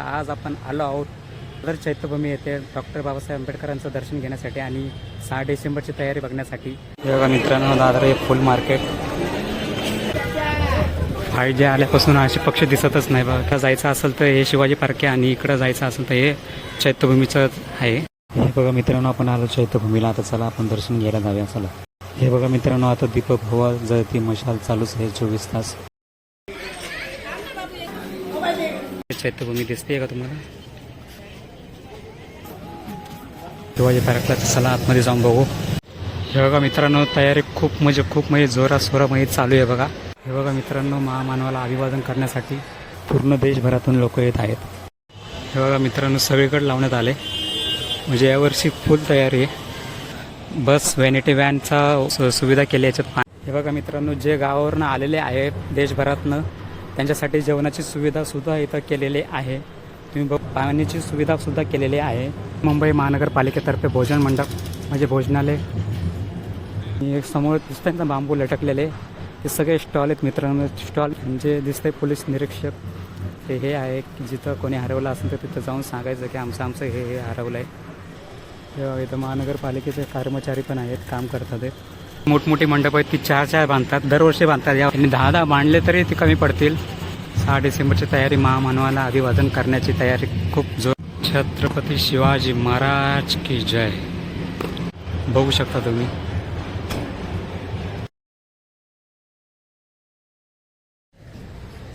आज आपण आलो आहोत. सदर चैत्यभूमी येथे डॉक्टर बाबासाहेब आंबेडकरांचं दर्शन घेण्यासाठी आणि सहा डिसेंबरची तयारी बघण्यासाठी. हे बघा मित्रांनो दादर हे फुल मार्केट. फाय जे आल्यापासून असे पक्ष दिसतच नाही बघा. का जायचं असेल तर हे शिवाजी पार्क आहे आणि इकडं जायचं असेल तर हे चैत्यभूमीचं आहे. हे बघा मित्रांनो आपण आलो चैत्यभूमीला. आता चला आपण दर्शन घ्यायला जाऊया. चला. हे बघा मित्रांनो आता दीपक भोवा जळती मशाल चालूच आहे चोवीस तास. चैत्यभूमी दिसते का तुम्हाला? शिवाजी पार्कला चला आतमध्ये जाऊन बघू. हे बघा मित्रांनो तयारी खूप म्हणजे खूप म्हणजे जोरासोरामध्ये म्हणजे चालू आहे बघा. हे बघा मित्रांनो महामानवाला अभिवादन करण्यासाठी पूर्ण देशभरातून लोक येत आहेत. हे बघा मित्रांनो सगळीकडे लावण्यात आले. म्हणजे यावर्षी फुल तयारी आहे. बस व्हॅनिटी व्हॅनचा सुविधा केली याच्यात. हे बघा मित्रांनो जे गावावरून आलेले आहे देशभरातनं त्यांच्यासाठी जेवणाची सुविधासुद्धा इथं केलेली आहे. तुम्ही बघ पाण्याची सुविधासुद्धा केलेली आहे. मुंबई महानगरपालिकेतर्फे भोजन मंडप म्हणजे भोजनालय. आणि एक समोर दिसतंय ना बांबू लटकलेले. ते सगळे स्टॉल आहेत मित्रांनो. स्टॉल म्हणजे दिसतंय पोलीस निरीक्षक. ते हे आहे की जिथं कोणी हरवलं असेल तर तिथं जाऊन सांगायचं की आमचं आमचं हे हे हरवलं आहे इथं महानगरपालिकेचे कर्मचारी पण आहेत काम करतात ते. मोठमोठी मंडप आहेत ती चार चार बांधतात दरवर्षी बांधतात. या दहा दहा बांधले तरी ते कमी पडतील. सहा डिसेंबरची तयारी महामानवाला अभिवादन करण्याची तयारी खूप जोर. छत्रपती शिवाजी महाराज की जय. बघू शकता तुम्ही.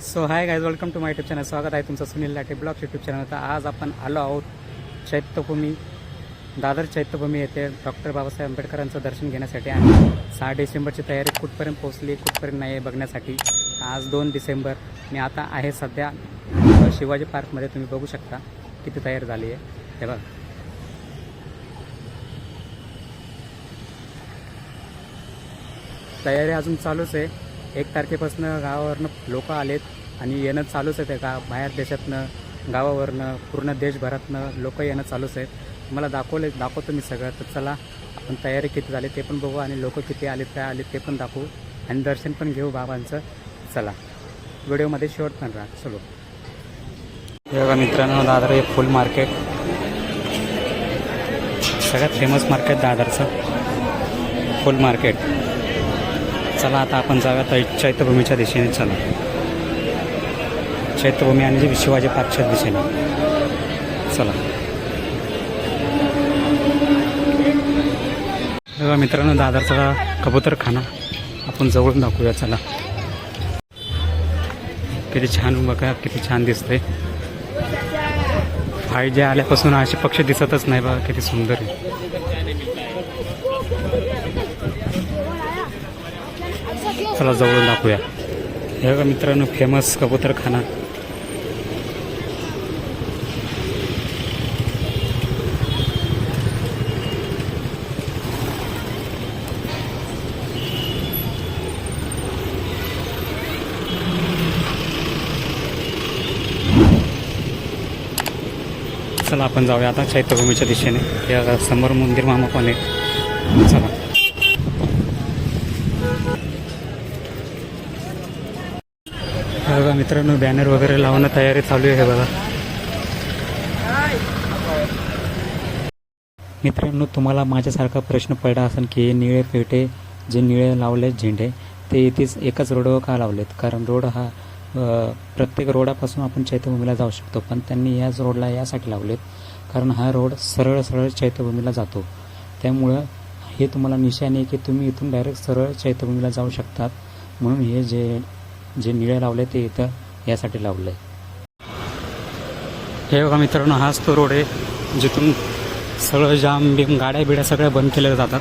So hi guys welcome to my YouTube channel स्वागत आहे तुमचं Sunil Late blog YouTube channel तर आज आपण आलो आहोत चैत्यभूमी दादर चैत्यभूमी येथे डॉक्टर बाबासाहेब आंबेडकरांचं दर्शन घेण्यासाठी आणि सहा डिसेंबरची तयारी कुठपर्यंत पोहोचली कुठपर्यंत नाही आहे बघण्यासाठी आज दोन डिसेंबर मी आता आहे सध्या शिवाजी पार्कमध्ये तुम्ही बघू शकता किती तयार झाली आहे. हे बघा. तयारी अजून चालूच आहे. एक तारखेपासून गावावरनं लोक आलेत आणि येणं चालूच आहे ते गा बाहेर देशातनं गावावरनं पूर्ण देशभरातनं लोक येणं चालूच आहेत. तुम्हाला दाखवले दाखवतो मी सगळं. तर चला आपण तयारी किती झाली ते पण बघू आणि लोक किती आलेत काय आलेत ते पण दाखवू आणि दर्शन पण घेऊ बाबांचं. चला व्हिडिओमध्ये शेवट पण राहा. चलो. हे बघा मित्रांनो दादर हे फुल मार्केट. सगळ्यात फेमस मार्केट दादरचं. फुल मार्केट. चला आता आपण जाऊया तर चैत्यभूमीच्या दिशेने. चला. चैत्यभूमी आणि शिवाजी पार्कच्या दिशेने. चला. बघा मित्रांनो दादरचा कबूतरखाना. आपण जवळून दाखवूया चला. किती छान बघा किती छान दिसतंय. फाय जे आल्यापासून असे पक्षी दिसतच नाही बघा किती सुंदर आहे. चला जवळून दाखवूया. हे बघा मित्रांनो फेमस कबूतर खाना चला आपण जाऊया आता चैत्यभूमीच्या दिशेने. या समोर मंदिर मामा पण आहे चला बघा मित्रांनो बॅनर वगैरे लावणं तयारी चालू आहे बघा. मित्रांनो तुम्हाला माझ्यासारखा प्रश्न पडला असेल की हे निळे पेटे जे निळे लावले झेंडे ते इथेच एकाच रोडवर का लावलेत? कारण रोड हा प्रत्येक रोडापासून आपण चैत्यभूमीला जाऊ शकतो. पण त्यांनी याच रोडला यासाठी लावलेत. कारण हा रोड सरळ सरळ चैत्यभूमीला जातो. त्यामुळं हे तुम्हाला निशाणी आहे की तुम्ही इथून डायरेक्ट सरळ चैत्यभूमीला जाऊ शकतात. म्हणून हे जे जे निळे लावले ते इथं यासाठी लावलं आहे हे बघा मित्रांनो हाच तो रोड आहे जिथून सरळ जाम बिम गाड्या बिड्या सगळ्या बंद केल्या जातात.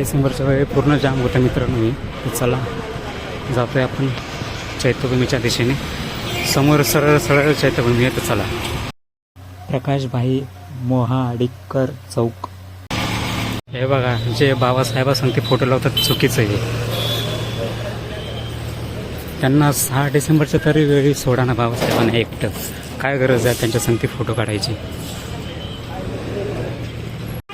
डिसेंबरच्या वेळी पूर्ण जाम होतं मित्रांनो मी चला चला जातोय आपण चैत्यभूमीच्या दिशेने. समोर सरळ सरळ चैत्यभूमी आहे तर चला. प्रकाशभाई मोहाडिकर चौक. हे बघा जे बाबासाहेबांसंग ते फोटो लावतात चुकीचं आहे. त्यांना सहा डिसेंबरच्या तरी वेळी सोडा ना बाबासाहेबांना एकटं. काय गरज आहे त्यांच्या संगती फोटो काढायची?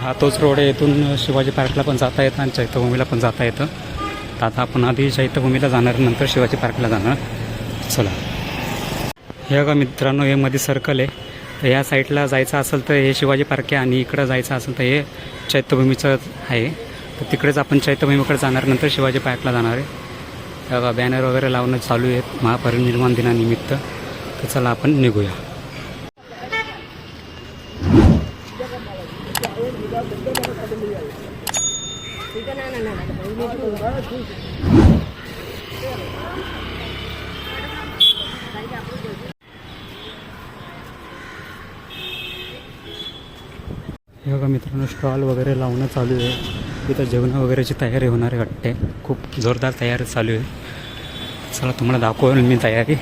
हा तोच रोड आहे. इथून शिवाजी पार्कला पण जाता येतं आणि चैत्यभूमीला पण जाता येतं. तर आता आपण आधी चैत्यभूमीला जाणार नंतर शिवाजी पार्कला जाणार. चला. हे बघा मित्रांनो हे मध्ये सर्कल आहे. तर या साईडला जायचं असेल तर हे शिवाजी पार्क आहे आणि इकडं जायचं असेल तर हे चैत्यभूमीचं आहे. तर तिकडेच आपण चैत्यभूमीकडे जाणार नंतर शिवाजी पार्कला जाणार आहे. बॅनर वगैरे लावणं चालू आहेत. महापरिनिर्माण दिनानिमित्त. तर चला आपण निघूया. बघा मित्रांनो स्टॉल वगैरे लावणं चालू आहे. इथं जेवण वगैरेची तयारी होणार आहे वाटते. खूप जोरदार तयारी चालू आहे. चला तुम्हाला दाखवेल मी तयारी.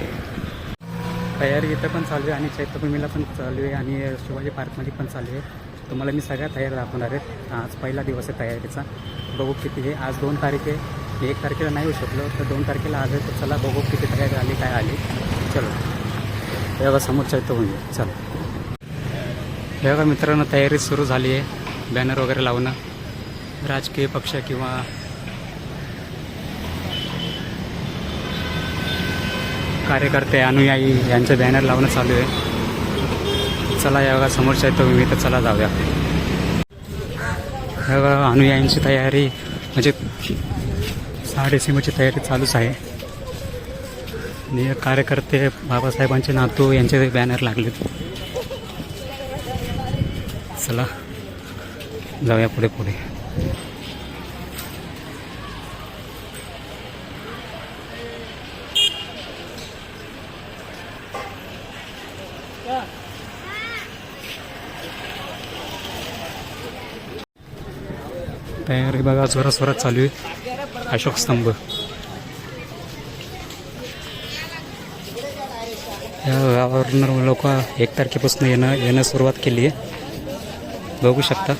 तयारी इथं पण चालू आहे आणि चैत्यभूमीला पण चालू आहे आणि शिवाजी पार्कमध्ये पण चालू आहे. तुम्हाला मी सगळ्या तयारी दाखवणार आहेत. आज पहिला दिवस आहे तयारीचा. बघू किती हे. आज दोन तारीख आहे. एक तारखेला नाही येऊ शकलो. तर दोन तारखेला आज आहे. तर चला बघू किती तयारी आली काय आली. चलो. हे बघा समोर चैत्यभूमी आहे. चला. हे बघा मित्रांनो तयारी सुरू झाली आहे. बॅनर वगैरे लावणं. राजकीय पक्ष किंवा कार्यकर्ते अनुयायी यांचे बॅनर लावणं चालू आहे. चला या समोरच्या इथं विविध तर चला जाऊया. हे बघा तयारी म्हणजे सहा डिसेंबरची तयारी चालूच आहे. आणि कार्यकर्ते बाबासाहेबांचे नातू यांचे बॅनर लागलेत. चला जाऊया पुढे पुढे. तयारी बघा जोरात जोरात चालू आहे. अशोक स्तंभ. या गावावरून लोक एक तारखेपासून येणं येणं सुरुवात केली आहे. बघू शकता.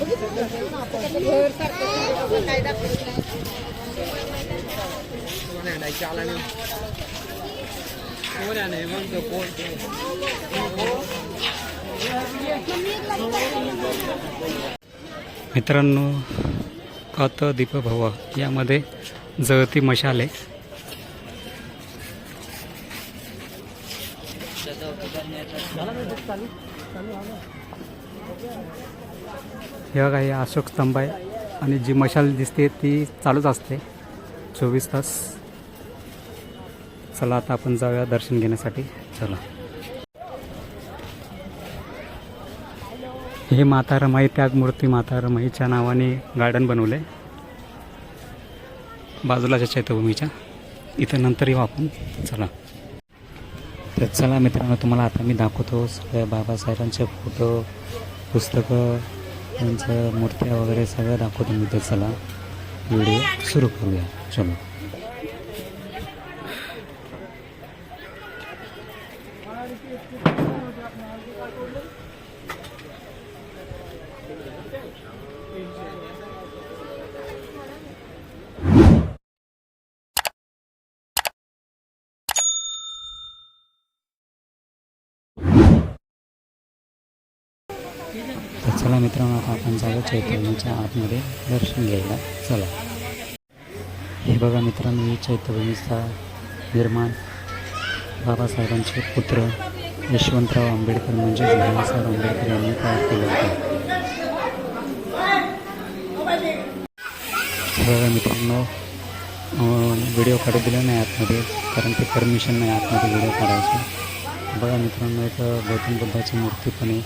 मित्रांनो अत दीपभव यामध्ये जळती मशाले. हे काही अशोक स्तंभ आहे आणि जी मशाल दिसते ती चालूच असते. चोवीस तास. चला आता आपण जाऊया दर्शन घेण्यासाठी. चला. हे माता रमाई त्यागमूर्ती माता रमाईच्या नावाने गार्डन बनवलं आहे बाजूलाच्या चैत्यभूमीच्या इथं नंतर येऊ आपण. चला. तर चला मित्रांनो तुम्हाला आता मी दाखवतो सगळ्या बाबासाहेबांचे फोटो पुस्तकं त्यांचं मूर्त्या वगैरे सगळं दाखवतो मी तर चला. व्हिडिओ सुरू करूया. चलो तर चला मित्रांनो आपण जाऊ चैत्यभूमीच्या आतमध्ये दर्शन घ्यायला चला. हे बघा मित्रांनो ही चैत्यभूमीचा निर्माण बाबासाहेबांचे पुत्र यशवंतराव आंबेडकर म्हणजेच बाबासाहेब आंबेडकर यांनी तयार केलं होतं. हे बघा मित्रांनो व्हिडिओ काढू दिला नाही आतमध्ये कारण ते परमिशन नाही आतमध्ये व्हिडिओ काढायचे. बघा मित्रांनो इथं गौतम बुद्धाची मूर्ती पण आहे.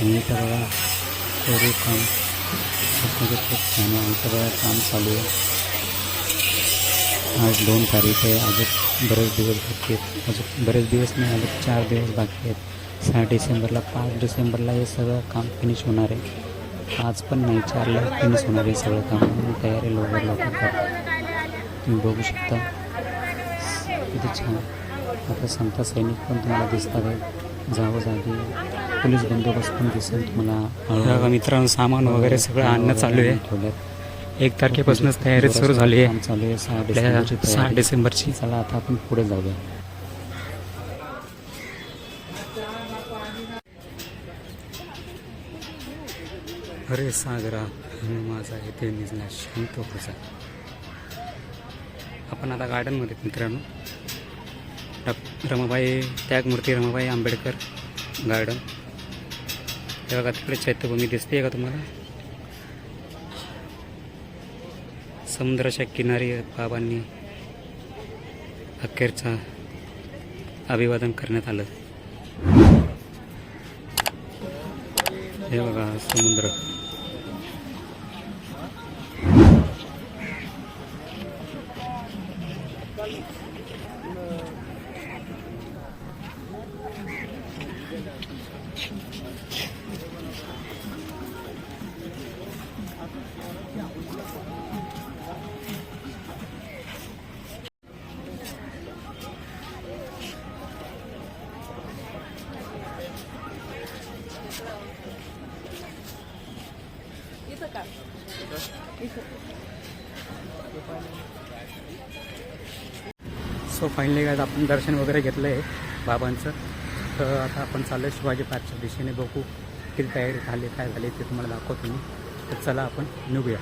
आणि इथं बघा कोरीव काम. खूप छान आहे. इथं काम चालू आहे. आज दोन तारीख आहे. अजून बरेच दिवस बाकी आहेत. अजून बरेच दिवस नाही अजून चार दिवस बाकी आहेत. सहा डिसेंबरला पाच डिसेंबरला हे सगळं काम फिनिश होणार आहे. आज पण नाही चारला फिनिश होणार आहे सगळं काम. तयारी लवकर लवकर तुम्ही बघू शकता. किती छान. आता संत सैनिक पण तुम्हाला दिसतात. आहे जागोजागी पोलीस बंदोबस्त पण दिसेल तुम्हाला. मित्रांनो सामान वगैरे सगळं आणणं चालू आहे. ठेवल्यात एक तारखेपासूनच तयारी सुरू झाली आहे. चालू आहे. सहा डिसेंबरची सहा डिसेंबरची. चला आता आपण पुढे जाऊया. अरे सागरा माझा येथे निजला शांत होता आपण आता गार्डनमध्ये मित्रांनो. रमाबाई त्यागमूर्ती रमाबाई आंबेडकर गार्डन. हे बघा तिकडे चैत्यभूमी दिसते का तुम्हाला? समुद्राच्या किनारी बाबांनी अखेरचा अभिवादन करण्यात आलं. हे बघा समुद्र. सो फायनली काय आपण दर्शन वगैरे घेतलं आहे बाबांचं. तर आता आपण चाललो आहे शिवाजी पार्कच्या दिशेने बघू किती तयारी झाली काय झाली ते तुम्हाला दाखवतो मी. तर चला आपण निघूया.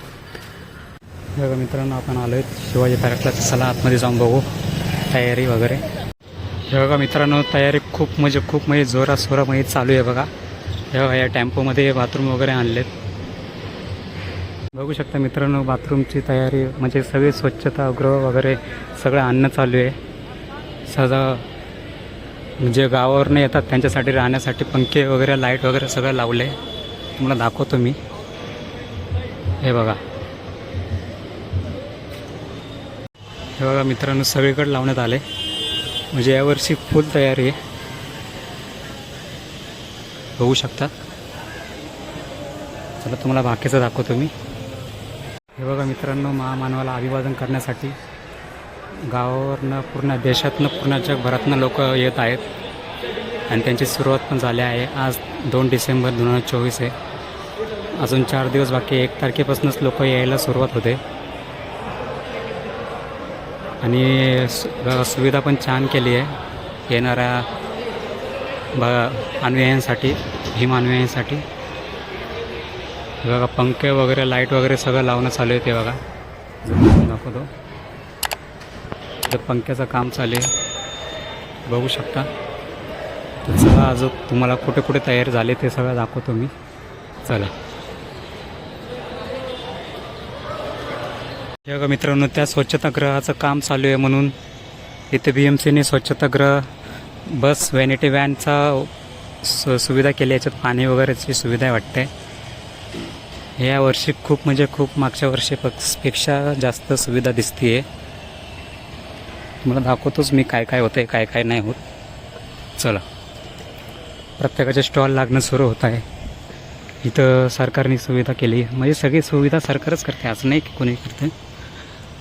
बघा मित्रांनो आपण आलो आहे शिवाजी पार्कला. तर चला आतमध्ये जाऊन बघू तयारी वगैरे. हे बघा मित्रांनो तयारी खूप म्हणजे खूप म्हणजे जोरासोरा म्हणजे चालू आहे बघा. हे बघा या टेम्पोमध्ये बाथरूम वगैरे आणलेत. बघू शकता मित्रांनो बाथरूमची तयारी म्हणजे सगळी स्वच्छता स्वच्छतागृह वगैरे सगळं आणणं चालू आहे. सगळं जे गावावरनं येतात त्यांच्यासाठी राहण्यासाठी पंखे वगैरे लाइट वगैरे सगळं लावलं आहे. तुम्हाला दाखवतो मी. हे बघा. हे बघा मित्रांनो सगळीकडे लावण्यात आले. म्हणजे यावर्षी फुल तयारी आहे. बघू शकता. चला तुम्हाला बाकीचं दाखवतो मी. हे बघा मित्रांनो महामानवाला अभिवादन करण्यासाठी गावावरनं पूर्ण देशातनं पूर्ण जगभरातनं लोक येत आहेत. आणि त्यांची सुरुवात पण झाली आहे. आज दोन डिसेंबर दोन हजार चोवीस आहे. अजून चार दिवस बाकी एक तारखेपासूनच लोक यायला सुरुवात होते. आणि सु- सुविधा पण छान केली आहे. येणाऱ्या ब अनुयायांसाठी भीम अनुयायांसाठी. बघा पंखे वगैरे लाइट वगैरे सगळं लावणं चालू आहे ते बघा. दाखवतो. तर पंख्याचं काम चालू आहे. बघू शकता. तर चला अजून तुम्हाला कुठे कुठे तयार झाले ते सगळं दाखवतो मी. चला. हे बघा मित्रांनो त्या स्वच्छतागृहाचं काम चालू आहे म्हणून इथे बी एम सीने स्वच्छतागृह बस व्हॅनिटी व्हॅनचा सु सुविधा केली याच्यात पाणी वगैरेची सुविधा वाटते ह्या वर्षी खूप म्हणजे खूप मागच्या वर्षीपेक्षा जास्त सुविधा दिसते आहे तुम्हाला दाखवतोच मी काय काय होतं आहे काय काय नाही होत. चला. प्रत्येकाचे स्टॉल लागणं सुरू होत आहे. इथं सरकारने सुविधा केली. म्हणजे सगळी सुविधा सरकारच करते. असं नाही की कोणी करते.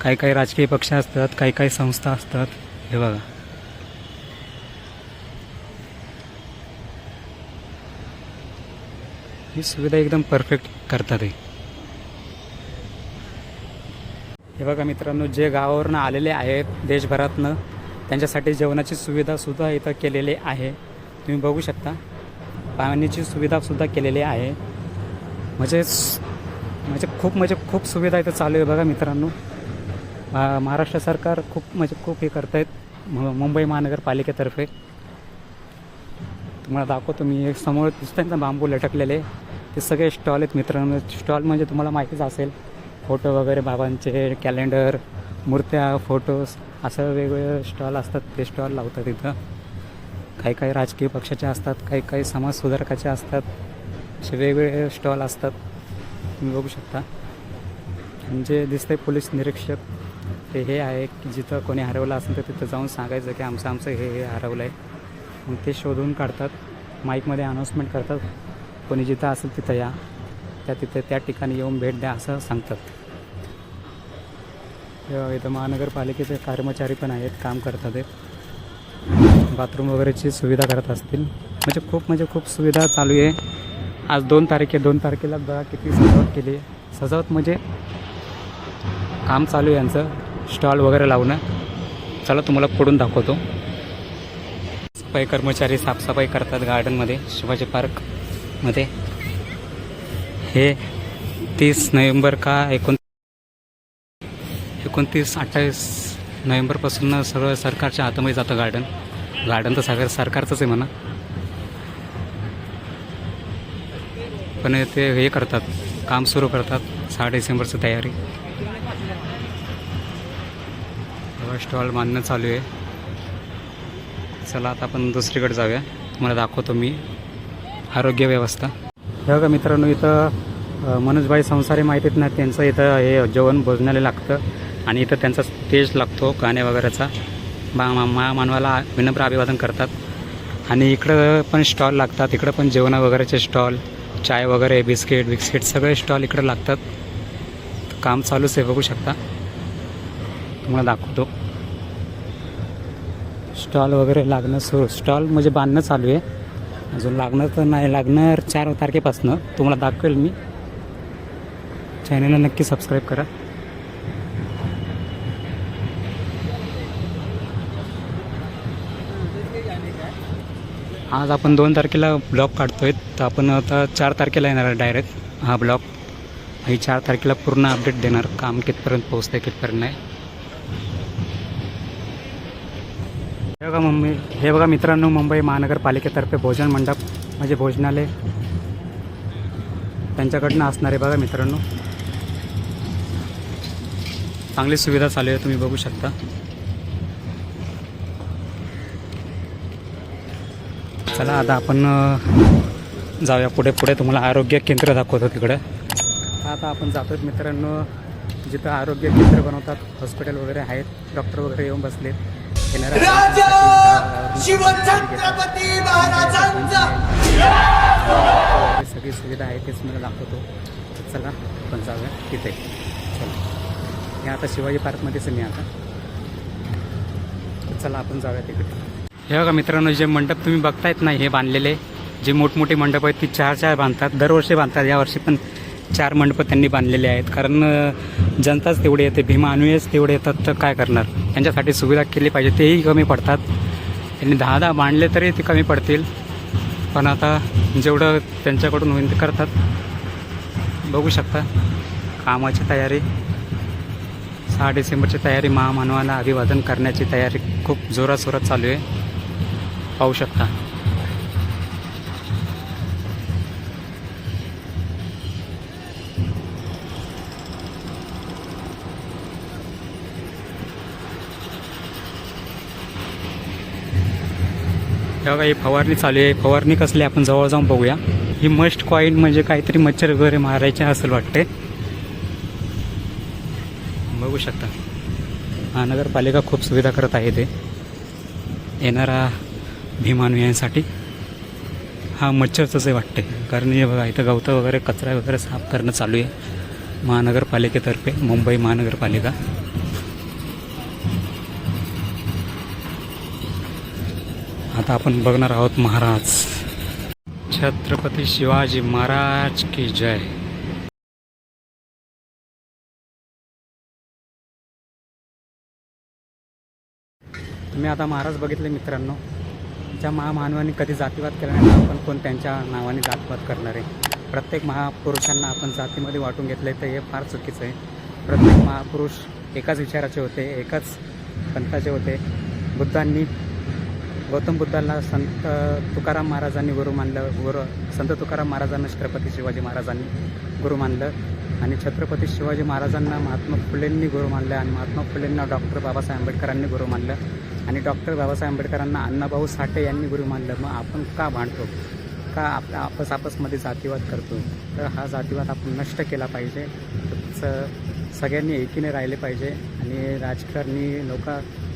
काही काही राजकीय पक्ष असतात काही काही संस्था असतात. हे बघा. ही सुविधा एकदम परफेक्ट करतात हे. हे बघा मित्रांनो जे गावावरनं आलेले आहेत देशभरातनं त्यांच्यासाठी जेवणाची सुविधासुद्धा इथं केलेली आहे. तुम्ही बघू शकता पाण्याची सुविधासुद्धा केलेली आहे. म्हणजे म्हणजे खूप म्हणजे खूप सुविधा इथं चालू आहे बघा मित्रांनो. महाराष्ट्र सरकार खूप म्हणजे खूप हे करत आहेत मुंबई महानगरपालिकेतर्फे. तुम्हाला दाखवतो मी एक समोर दिसतंय ना बांबू लटकलेले. ते सगळे स्टॉल आहेत मित्रांनो. स्टॉल म्हणजे तुम्हाला माहितीच असेल फोटो वगैरे बाबांचे कॅलेंडर मूर्त्या फोटोज असं वेगवेगळे स्टॉल असतात. ते स्टॉल लावतात इथं. काही काही राजकीय पक्षाचे असतात काही काही समाजसुधारकाचे असतात. असे वेगवेगळे स्टॉल असतात. तुम्ही बघू शकता. म्हणजे दिसतंय पोलीस निरीक्षक ते हे आहे की जिथं कोणी हरवलं असेल तर तिथं जाऊन सांगायचं की आमचं आमचं हे हे हरवलं आहे मग ते शोधून काढतात. माईकमध्ये अनाऊन्समेंट करतात. कोणी जिथं असेल तिथं या. त्या तिथे त्या ठिकाणी येऊन भेट द्या असं सांगतात. इथं महानगरपालिकेचे कर्मचारी पण आहेत काम करतात ते बाथरूम वगैरेची सुविधा करत असतील. म्हणजे खूप म्हणजे खूप सुविधा चालू आहे. आज दोन तारीख आहे दोन तारखेला बघा किती सजावट केली आहे. सजावट म्हणजे काम चालू आहे यांचं स्टॉल वगैरे लावणं. चला तुम्हाला पुढून दाखवतो. सफाई कर्मचारी साफसफाई करतात गार्डनमध्ये शिवाजी मध्ये. हे तीस नोव्हेंबर का एकोण एकोणतीस अठ्ठावीस नोव्हेंबरपासून सगळं सरकारच्या हातामध्ये जातं गार्डन गार्डन तर सगळं सरकारचंच आहे म्हणा. पण ते हे करतात काम सुरू करतात सहा डिसेंबरची तयारी. स्टॉल मानणं चालू आहे. चला आता आपण दुसरीकडे जाऊया. तुम्हाला दाखवतो मी. आरोग्य व्यवस्था. हे बघा मित्रांनो इथं मनोजभाई संसारे माहितीत ना त्यांचं इथं हे जेवण भोजनाला लागतं आणि इथं त्यांचा स्टेज लागतो गाणे वगैरेचा. मा मा- मा मानवाला विनम्र अभिवादन करतात. आणि इकडं पण स्टॉल लागतात इकडं पण जेवणा वगैरेचे स्टॉल चाय वगैरे बिस्किट बिस्किट सगळे स्टॉल इकडं लागतात. काम चालूच आहे बघू शकता. तुम्हाला दाखवतो. स्टॉल वगैरे लागणं सुरू स्टॉल म्हणजे बांधणं चालू आहे. अजून लागणार तर नाही लागणार चार तारखेपासनं. तुम्हाला दाखवेल मी. चॅनलला नक्की सबस्क्राईब करा. आज आपण दोन तारखेला ब्लॉक काढतोय. तर आपण आता चार तारखेला येणार डायरेक्ट हा ब्लॉक आणि चार तारखेला पूर्ण अपडेट देणार. काम कितपर्यंत पोहोचतंय कितपर्यंत नाही. हे बघा मुंबई हे बघा मित्रांनो मुंबई महानगरपालिकेतर्फे भोजन मंडप म्हणजे भोजनालय. त्यांच्याकडनं असणारे बघा मित्रांनो. चांगली सुविधा चालू आहे तुम्ही बघू शकता. चला आता आपण जाऊया पुढे पुढे तुम्हाला आरोग्य केंद्र दाखवतो तिकडं. आता आपण जातोय मित्रांनो जिथं आरोग्य केंद्र बनवतात हॉस्पिटल वगैरे आहेत डॉक्टर वगैरे येऊन बसलेत. राजा शिवछत्रपती महाराजांचा. सगळी सुविधा आहे तेच मला दाखवतो. चला आपण जाऊया तिथे. चला. हे आता शिवाजी पार्कमध्येच मी आता. चला आपण जाऊया तिकडे. हे बघा मित्रांनो जे मंडप तुम्ही बघतायत ना हे बांधलेले. जे मोठमोठे मंडप आहेत ती चार चार बांधतात दरवर्षी बांधतात. यावर्षी पण चार मंडपं त्यांनी बांधलेले आहेत. कारण जनताच तेवढे येते भीमा अनुयायीच तेवढे येतात तर काय करणार? त्यांच्यासाठी सुविधा केली पाहिजे तेही कमी पडतात. त्यांनी दहा दहा बांधले तरी ते कमी पडतील. पण आता जेवढं त्यांच्याकडून होईल ते करतात. बघू शकता कामाची तयारी सहा डिसेंबरची तयारी महामानवाला अभिवादन करण्याची तयारी खूप जोरात जोरात चालू आहे. पाहू शकता. बघा ही फवारणी चालू आहे. फवारणी कसली आपण जवळ जाऊन बघूया. ही मस्ट कॉईन म्हणजे काहीतरी मच्छर वगैरे मारायचे असेल वाटते. बघू शकता. महानगरपालिका खूप सुविधा करत आहे ते येणारा भीमानुयांसाठी हा मच्छरचंच आहे वाटते. कारण हे बघा इथं गवतं वगैरे कचरा वगैरे साफ करणं चालू आहे. महानगरपालिकेतर्फे मुंबई महानगरपालिका. आता आपण बघणार आहोत महाराज. छत्रपती शिवाजी महाराज की जय. तुम्ही आता महाराज बघितले मित्रांनो ज्या महामानवाने कधी जातीवाद केला नाही आपण कोण त्यांच्या नावाने जातवाद करणार? आहे प्रत्येक महापुरुषांना आपण जातीमध्ये वाटून घेतलं तर हे फार चुकीचं आहे. प्रत्येक महापुरुष एकाच विचाराचे होते एकाच पंथाचे होते. बुद्धांनी गौतम बुद्धांना संत तुकाराम महाराजांनी गुरु मानलं गुरु संत तुकाराम महाराजांना छत्रपती शिवाजी महाराजांनी गुरु मानलं आणि छत्रपती शिवाजी महाराजांना महात्मा फुलेंनी गुरु मानलं आणि महात्मा फुलेंना डॉक्टर बाबासाहेब आंबेडकरांनी गुरु मानलं आणि डॉक्टर बाबासाहेब आंबेडकरांना अण्णाभाऊ साठे यांनी गुरु मानलं. मग आपण का भांडतो? का आपल्या आपस आपसमध्ये जातीवाद करतो? तर हा जातीवाद आपण नष्ट केला पाहिजे. स सगळ्यांनी एकीने राहिले पाहिजे आणि राजकारणी लोक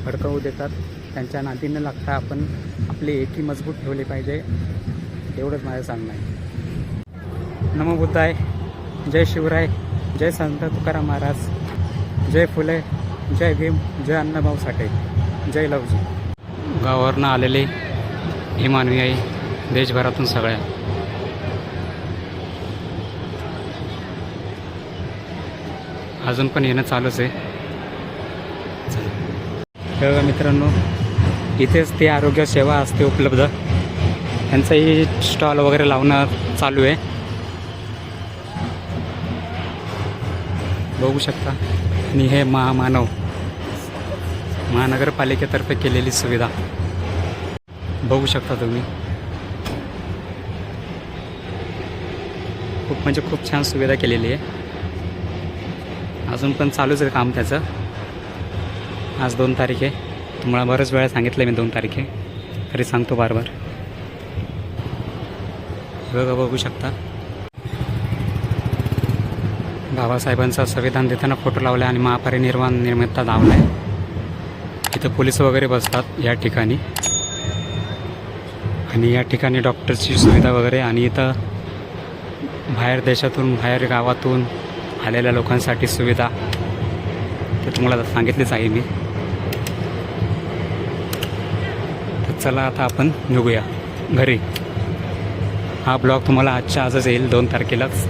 भडकवू देतात. त्यांच्या नादी न लागता आपण आपली एकी मजबूत ठेवली पाहिजे एवढंच माझं सांगणं आहे. नमो बुद्धाय जय शिवराय जय संत तुकाराम महाराज जय फुले जय भीम जय अण्णाभाऊ साठे जय लवजी. गावावरनं आलेले हे मानवी आहे देशभरातून सगळ्या. अजून पण येणं चालूच आहे. मित्रांनो इथेच ते आरोग्य सेवा असते उपलब्ध. त्यांचंही स्टॉल वगैरे लावणं चालू आहे. बघू शकता. आणि हे महामानव महानगरपालिकेतर्फे केलेली सुविधा. बघू शकता तुम्ही. खूप म्हणजे खूप छान सुविधा केलेली आहे. अजून पण चालूच आहे काम त्याचं. आज दोन तारीख आहे. तुम्हाला बरंच वेळा सांगितलं मी दोन तारखे. तरी सांगतो बार बार बघा बघू शकता. बाबासाहेबांचा संविधान देताना फोटो लावला आणि महापरिनिर्वाण निर्मिता लावला आहे इथं पोलीस वगैरे बसतात या ठिकाणी. आणि या ठिकाणी डॉक्टरची सुविधा वगैरे आणि इथं बाहेर देशातून बाहेर गावातून आलेल्या लोकांसाठी सुविधा. ते तुम्हाला सांगितलीच आहे मी तर चला आता आपण निघूया घरी. हा ब्लॉग तुम्हाला आजच्या आजच येईल दोन तारखेलाच.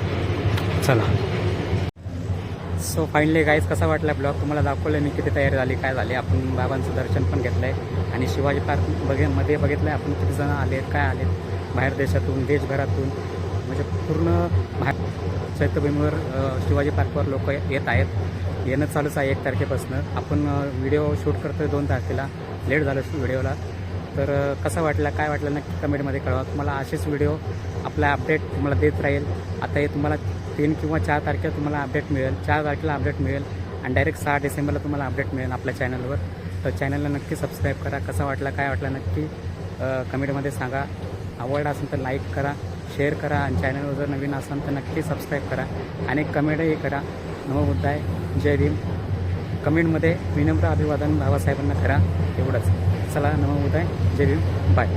चला. सो फायनली गाईज कसा वाटला ब्लॉग? तुम्हाला दाखवलं मी किती तयारी झाली काय झाली. आपण बाबांचं दर्शन पण घेतलं आहे आणि शिवाजी पार्क बघे मध्ये बघितलं आहे आपण किती जण आले काय आले बाहेर देशातून देशभरातून. म्हणजे पूर्ण बाहेर चैत्यभूमीवर शिवाजी पार्कवर लोक येत आहेत. येणं चालूच आहे एक तारखेपासून. आपण व्हिडिओ शूट करतो आहे दोन तारखेला. लेट झालं व्हिडिओला तर कसा वाटला काय वाटलं नक्की कमेंटमध्ये कळवा. तुम्हाला असेच व्हिडिओ आपला अपडेट तुम्हाला देत राहील. आता हे तुम्हाला तीन किंवा चार तारखेला तुम्हाला अपडेट मिळेल. चार तारखेला अपडेट मिळेल आणि डायरेक्ट सहा डिसेंबरला तुम्हाला अपडेट मिळेल आपल्या चॅनलवर. तर चॅनलला नक्की सबस्क्राईब करा. कसा वाटला काय वाटला नक्की कमेंटमध्ये सांगा. आवडला असेल तर लाईक करा शेअर करा आणि चॅनलवर जर नवीन असाल तर नक्की सबस्क्राईब करा. आणि कमेंटही करा. नवमुद्दाय जय भीम. कमेंटमध्ये विनम्र अभिवादन बाबासाहेबांना करा. एवढंच. चला नमोबुद्धाय जय भीम बाय